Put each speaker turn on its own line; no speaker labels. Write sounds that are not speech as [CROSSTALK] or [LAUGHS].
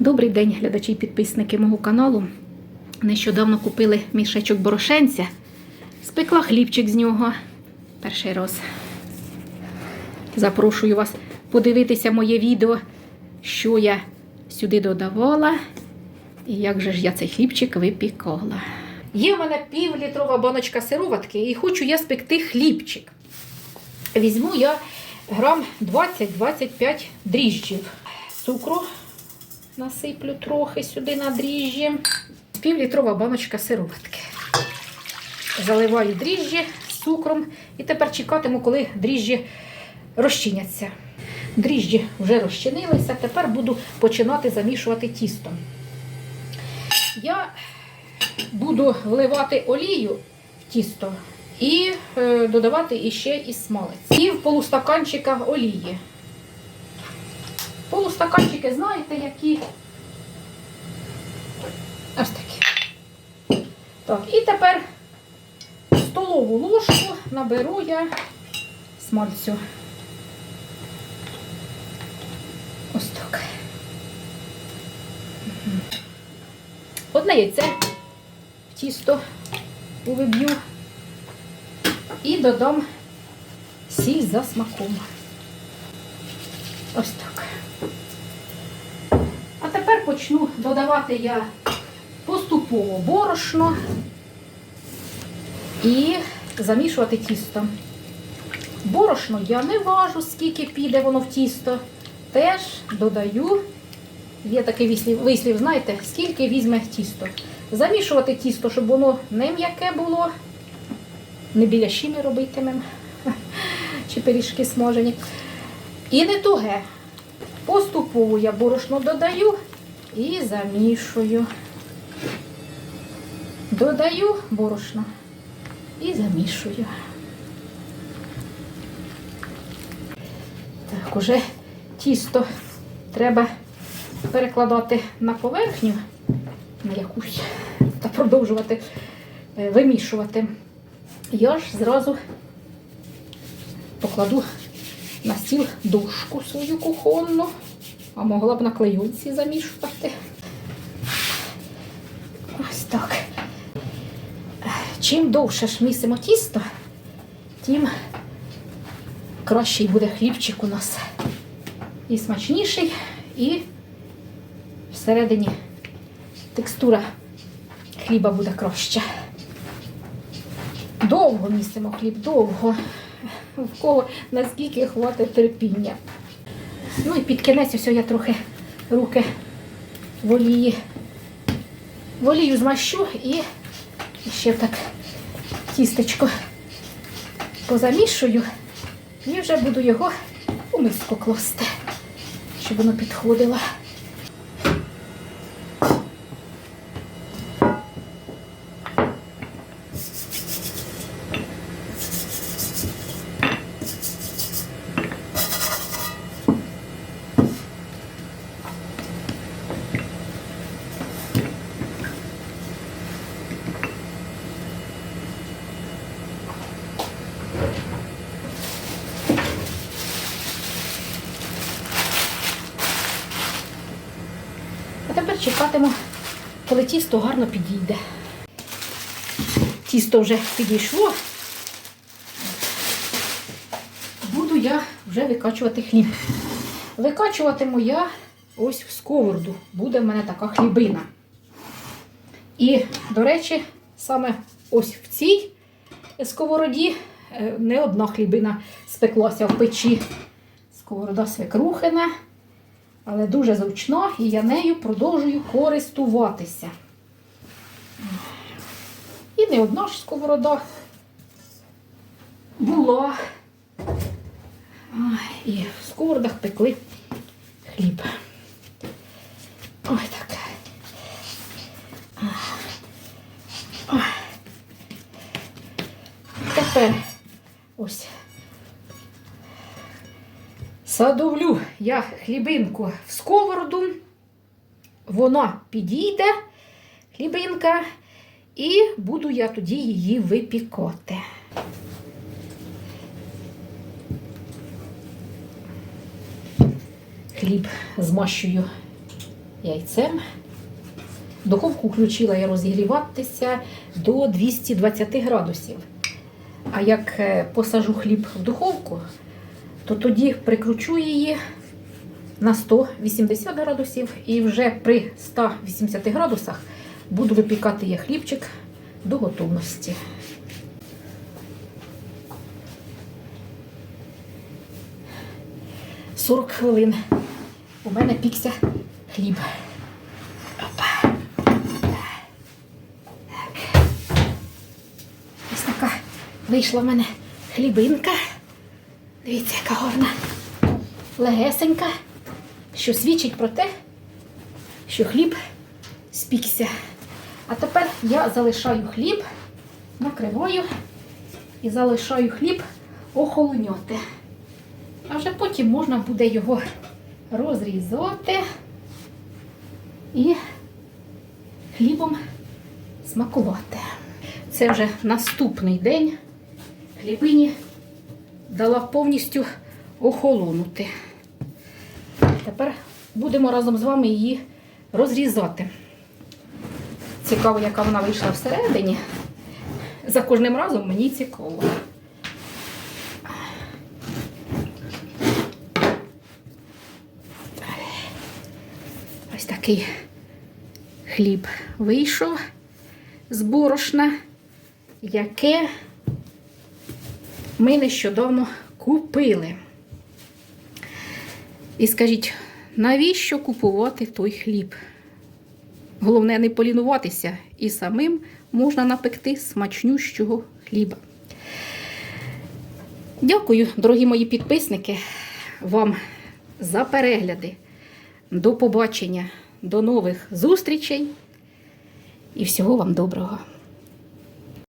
Добрий день, глядачі і підписники мого каналу. Нещодавно купили мішечок борошенця. Спекла хлібчик з нього. Перший раз. Запрошую вас подивитися моє відео, що я сюди додавала і як же ж я цей хлібчик випікала. Є в мене півлітрова баночка сироватки і хочу я спекти хлібчик. Візьму я грам 20-25 дріжджів. Цукру насиплю трохи сюди на дріжджі. Півлітрова баночка сироватки. Заливаю дріжджі з цукром і тепер чекатиму, коли дріжджі розчиняться. Дріжджі вже розчинилися, тепер буду починати замішувати тісто. Я буду вливати олію в тісто і е, додавати іще і смалець. І в полустаканчика олії. Полустаканчики, знаєте, які. Ось такі. Так, і тепер столову ложку наберу я смальцю. Ось так. Одне яйце в тісто увиб'ю і додам сіль за смаком. Ось так. Почну додавати я поступово борошно і замішувати тісто. Борошно я не важу, скільки піде воно в тісто. Теж додаю, є такий вислів, вислів, знаєте, скільки візьме тісто. Замішувати тісто, щоб воно не м'яке було, не біляші не робитимемо, [LAUGHS] чи пиріжки смажені. І не туге. Поступово я борошно додаю і замішую. Додаю борошно і замішую. Так, уже тісто треба перекладати на поверхню, на якусь, та продовжувати е, вимішувати. Я ж зразу покладу на стіл дошку свою кухонну, а могла б на клейонці замішувати. Ось так. Чим довше ж місимо тісто, тим кращий буде хлібчик у нас. І смачніший, і всередині текстура хліба буде краща. Довго місимо хліб, довго. В кого наскільки хватить терпіння. Ну і під кінець все, я трохи руки в олії. Змащу і ще так тістечко позамішую. І вже буду його у миску класти, щоб воно підходило. Чекатиму, коли тісто гарно підійде. Тісто вже підійшло. Буду я вже викачувати хліб. Викачуватиму я ось в сковороду. Буде в мене така хлібина. І, до речі, саме ось в цій сковороді е, не одна хлібина спеклася в печі. Сковорода свекрухина але дуже зручно, і я нею продовжую користуватися. І не одна ж сковорода була. І в сковородах пекли хліб. Ой так. Ой. Тепер ось Садовлю я хлібинку в сковороду, вона підійде, хлібинка, і буду я тоді її випікати. Хліб змащую яйцем. Духовку включила я розігріватися до 220 градусів. А як е, посажу хліб в духовку, то тоді прикручу її на 180 градусів і вже при 180 градусах буду випікати я хлібчик до готовності. Сорок хвилин у мене пікся хліб. Опа. Так. Ось така вийшла в мене хлібинка. Дивіться, яка гарна, легесенька, що свідчить про те, що хліб спікся. А тепер я залишаю хліб, накриваю і залишаю хліб охолоняти. А вже потім можна буде його розрізати і хлібом смакувати. Це вже наступний день. Хлібині дала повністю охолонути. Тепер будемо разом з вами її розрізати. Цікаво, яка вона вийшла всередині. За кожним разом мені цікаво. Ось такий хліб вийшов з борошна, яке ми нещодавно купили. І скажіть, навіщо купувати той хліб? Головне не полінуватися і самим можна напекти смачнющого хліба. Дякую, дорогі мої підписники, вам за перегляди. До побачення, до нових зустрічей і всього вам доброго.